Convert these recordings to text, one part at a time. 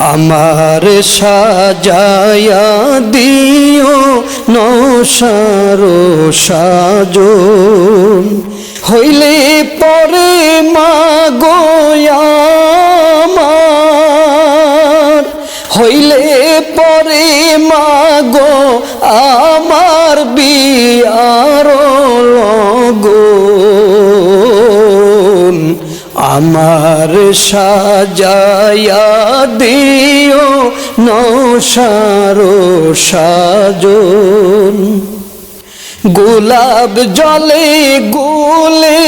আমার সাজায়া দিও নসারো সাজন। হইলে পরে মাগোয়ামার হইলে পরে মাগো আমার বিয়ার আমার সাজায়া দিও নসারো সাজন। গোলাপ জলে গোলে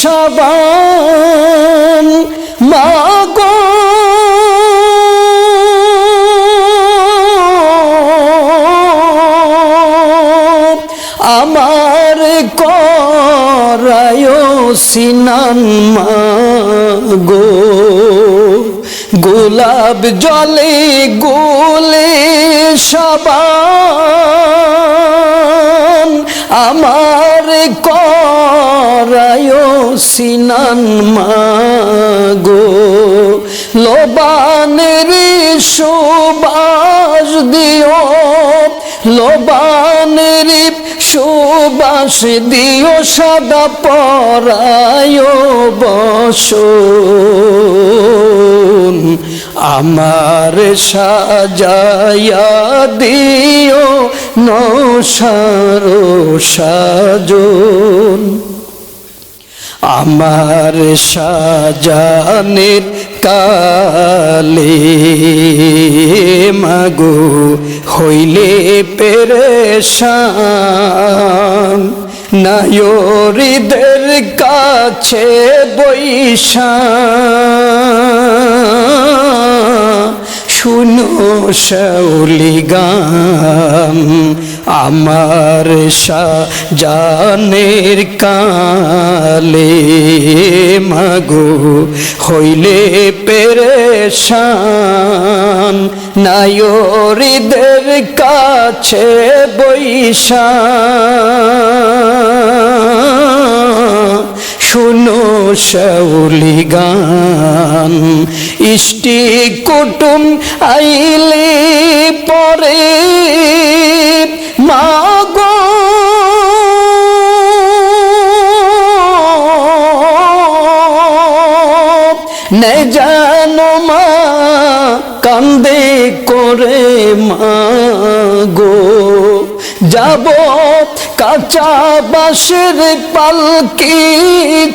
সাবান মাগো। আমার করায় সিনান মাগো। গোলাপ জলে গোলে সাবান আমার করায় সিনান মাগো। লোবানের সুবাস দিও লোবানের সুবাস দিও সাদা পরায় বস আমার সাজায়া দিও নসারো সাজন। আমার সাজানের কালে মাগো হইলে পেরেশান। নায়রিদের কাছে বৈশা শুনো শৌলি গান আমার জানের কালে মাগো, হইলে পেরেশান নায়রিদের কাছে বৈশা শুনো শৌলি গান, ইষ্টি কুটুম আইলে পরে জানো মা কান্দে করে মা গো। যাব কাঁচা বাঁশের পালকি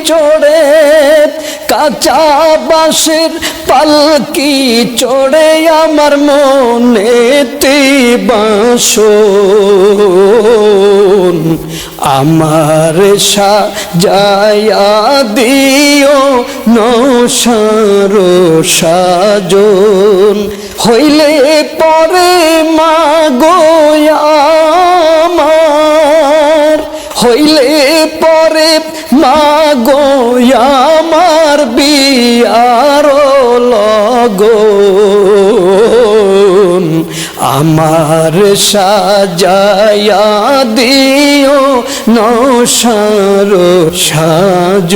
চড়ে কাঁচা বাঁশের পালকি চড়ে আমার মনে বাঁশ আমার সা সাজায়া দিও নসারো সাজন। হইলে পরে মাগো আমার হইলে পরে মাগো আমার বিয়ার লগন। আমার সাজায়া দিও নসারো সাজন।